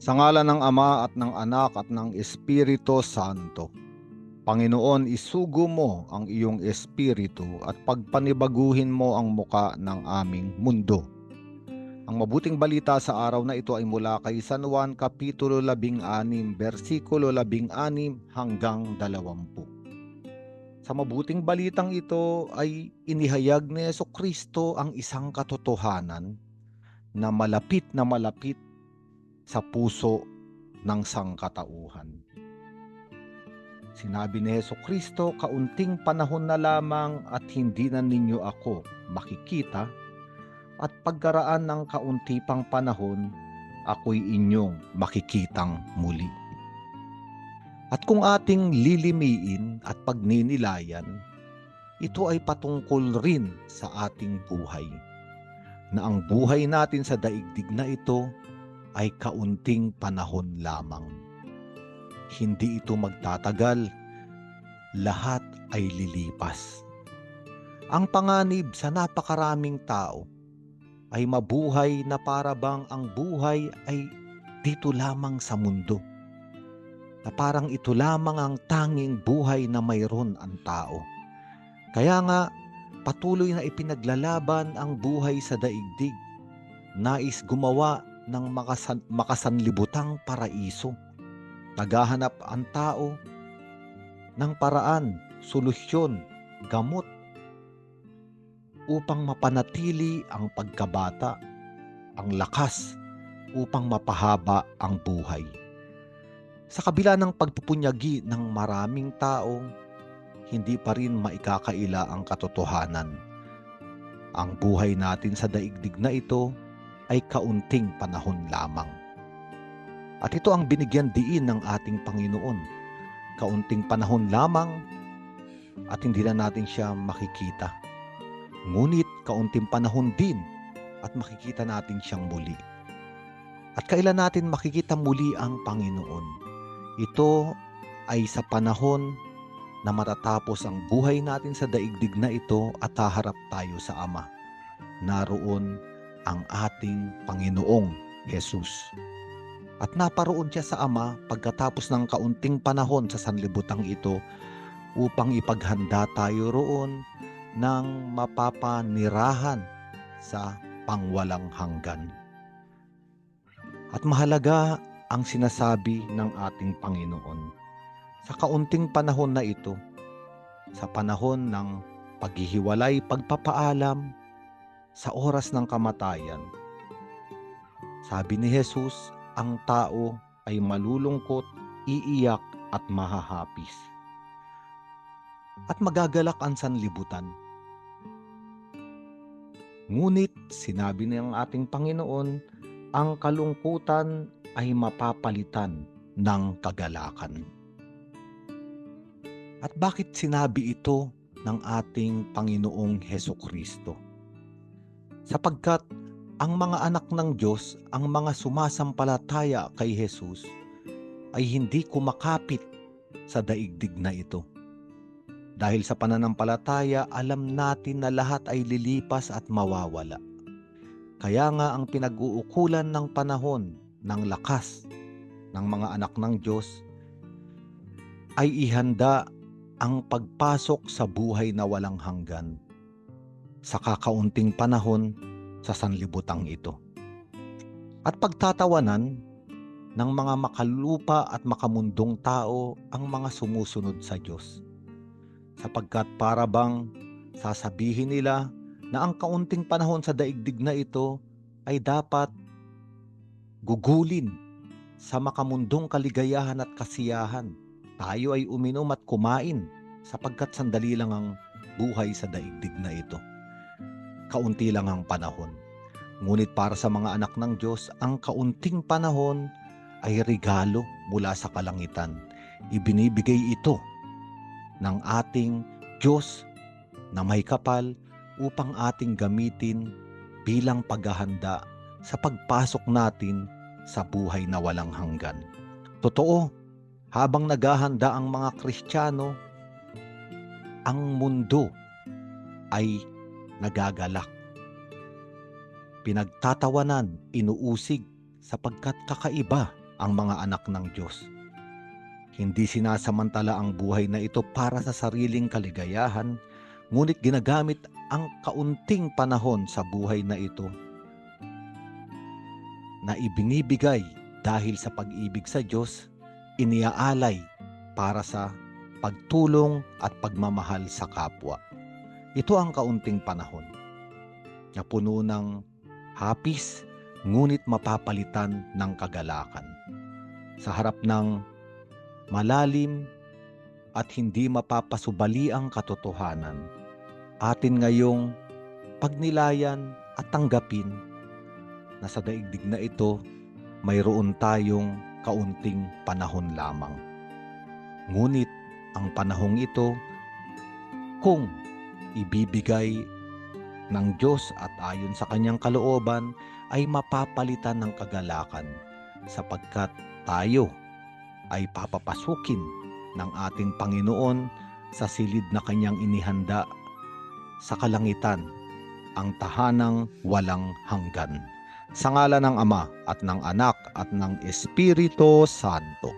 Sa ngala ng Ama at ng Anak at ng Espiritu Santo. Panginoon, isugo mo ang iyong espiritu at pagpanibaguhin mo ang muka ng aming mundo. Ang mabuting balita sa araw na ito ay mula kay San Juan Kapitulo 16, versikulo 16 hanggang 20. Sa mabuting balitang ito ay inihayag ni Yeso Kristo ang isang katotohanan na malapit na malapit sa puso ng sangkatauhan. Sinabi ni Yeso Kristo, kaunting panahon na lamang at hindi na ninyo ako makikita at pagkaraan ng kaunti pang panahon, ako'y inyong makikitang muli. At kung ating lilimiin at pagninilayan, ito ay patungkol rin sa ating buhay. Na ang buhay natin sa daigdig na ito ay kaunting panahon lamang. Hindi ito magtatagal, lahat ay lilipas. Ang panganib sa napakaraming tao ay mabuhay na para bang ang buhay ay dito lamang sa mundo. Na parang ito lamang ang tanging buhay na mayroon ang tao. Kaya nga, patuloy na ipinaglalaban ang buhay sa daigdig. Nais gumawa ng makasan, makasanlibutang paraiso. Naghahanap ang tao ng paraan, solusyon, gamot upang mapanatili ang pagkabata, ang lakas upang mapahaba ang buhay. Sa kabila ng pagpupunyagi ng maraming tao, hindi pa rin maikakaila ang katotohanan. Ang buhay natin sa daigdig na ito ay kaunting panahon lamang. At ito ang binigyan diin ng ating Panginoon. Kaunting panahon lamang at hindi na natin siya makikita. Ngunit kaunting panahon din at makikita natin siyang muli. At kailan natin makikita muli ang Panginoon? Ito ay sa panahon na matatapos ang buhay natin sa daigdig na ito at haharap tayo sa Ama. Naroon ang ating Panginoong Jesus. At naparoon siya sa Ama pagkatapos ng kaunting panahon sa sanlibutang ito upang ipaghanda tayo roon ng mapapanirahan sa pangwalang hanggan. At mahalaga ang sinasabi ng ating Panginoon. Sa kaunting panahon na ito, sa panahon ng paghihiwalay, pagpapaalam, sa oras ng kamatayan, sabi ni Jesus, ang tao ay malulungkot, iiyak at mahahapis. At magagalak ang sanlibutan. Ngunit sinabi ng ating Panginoon, ang kalungkutan ay mapapalitan ng kagalakan. At bakit sinabi ito ng ating Panginoong Heso Kristo? Sapagkat ang mga anak ng Diyos, ang mga sumasampalataya kay Jesus, ay hindi kumakapit sa daigdig na ito. Dahil sa pananampalataya, alam natin na lahat ay lilipas at mawawala. Kaya nga ang pinag-uukulan ng panahon ng lakas ng mga anak ng Diyos ay ihanda ang pagpasok sa buhay na walang hanggan sa kakaunting panahon sa sanlibutang ito. At pagtatawanan ng mga makalupa at makamundong tao ang mga sumusunod sa Diyos. Sapagkat para bang sasabihin nila na ang kaunting panahon sa daigdig na ito ay dapat gugulin sa makamundong kaligayahan at kasiyahan. Tayo ay uminom at kumain sapagkat sandali lang ang buhay sa daigdig na ito. Kaunti lang ang panahon. Ngunit para sa mga anak ng Diyos, ang kaunting panahon ay regalo mula sa kalangitan. Ibinibigay ito ng ating Diyos na may kapal upang ating gamitin bilang paghahanda sa pagpasok natin sa buhay na walang hanggan. Totoo, habang naghahanda ang mga Kristiyano, ang mundo ay nagagalak. Pinagtatawanan, inuusig sapagkat kakaiba ang mga anak ng Diyos. Hindi sinasamantala ang buhay na ito para sa sariling kaligayahan, ngunit ginagamit ang kaunting panahon sa buhay na ito na ibinibigay dahil sa pag-ibig sa Diyos, iniaalay para sa pagtulong at pagmamahal sa kapwa. Ito ang kaunting panahon na puno ng hapis, ngunit mapapalitan ng kagalakan. Sa harap ng malalim at hindi mapapasubali ang katotohanan, atin ngayong pagnilayan at tanggapin na sa daigdig na ito mayroon tayong kaunting panahon lamang. Ngunit ang panahong ito, kung ibibigay ng Diyos at ayon sa kanyang kalooban, ay mapapalitan ng kagalakan sapagkat tayo ay papapasukin ng ating Panginoon sa silid na kanyang inihanda sa kalangitan, ang tahanang walang hanggan. Sa ngala ng Ama at ng Anak at ng Espiritu Santo.